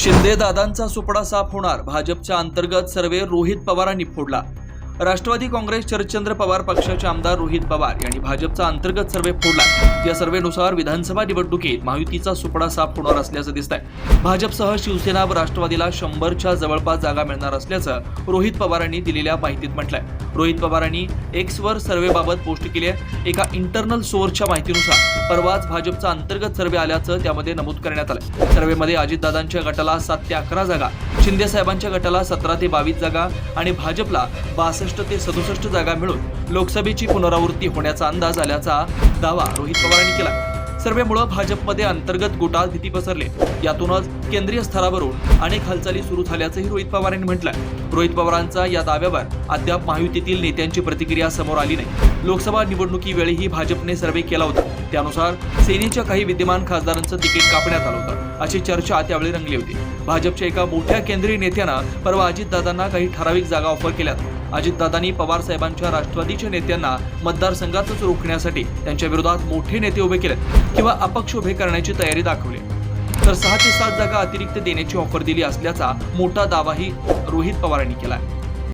शिंदे दादांचा सुपडा साफ होणार. भाजपच्या अंतर्गत सर्वे रोहित पवारांनी फोडला. राष्ट्रवादी काँग्रेस शरदचंद्र पवार पक्षाचे आमदार रोहित पवार यांनी भाजपचा अंतर्गत सर्वे फोडला. या सर्वेनुसार विधानसभा निवडणुकीत महायुतीचा सुपडा साफ होणार असल्याचं दिसत आहे भाजपसह शिवसेना व राष्ट्रवादीला शंभरच्या जवळपास जागा मिळणार असल्याचं रोहित पवारांनी दिलेल्या माहितीत म्हटलंय. रोहित पवारांनी एक्सवर सर्वेबाबत पोस्ट केली आहे. एका इंटरनल सोर्सच्या माहितीनुसार परवाच भाजपचा अंतर्गत सर्वे आल्याचं त्यामध्ये नमूद करण्यात आलं सर्वेमध्ये अजितदादांच्या गटाला सात ते अकरा जागा शिंदे साहेबांच्या गटाला सतरा ते बावीस जागा आणि भाजपला बासष्ट ते सदुसष्ट जागा मिळून लोकसभेची पुनरावृत्ती होण्याचा अंदाज आल्याचा दावा रोहित पवारांनी केला. सर्वेमुळे भाजपमध्ये अंतर्गत गोटात भीती पसरले. यातूनच केंद्रीय स्तरावरून अनेक हालचाली सुरू झाल्याचंही रोहित पवारांनी म्हटलं रोहित पवारांचा या दाव्यावर अद्याप महायुतीतील नेत्यांची प्रतिक्रिया समोर आली नाही. लोकसभा निवडणुकीवेळीही भाजपने सर्वे केला होता. त्यानुसार सेनेच्या काही विद्यमान खासदारांचं तिकीट कापण्यात आलं होतं. अशी चर्चा त्यावेळी रंगली होती. भाजपच्या एका मोठ्या केंद्रीय नेत्यानं परवा अजितदादांना काही ठराविक जागा ऑफर केल्या अजितदादांनी पवार साहेबांच्या राष्ट्रवादीच्या नेत्यांना मतदारसंघातच रोखण्यासाठी त्यांच्या विरोधात मोठे नेते उभे केलेत किंवा अपक्ष उभे करण्याची तयारी दाखवली. तर सहा ते सात जागा अतिरिक्त देण्याची ऑफर दिली असल्याचा मोठा दावाही रोहित पवारांनी केला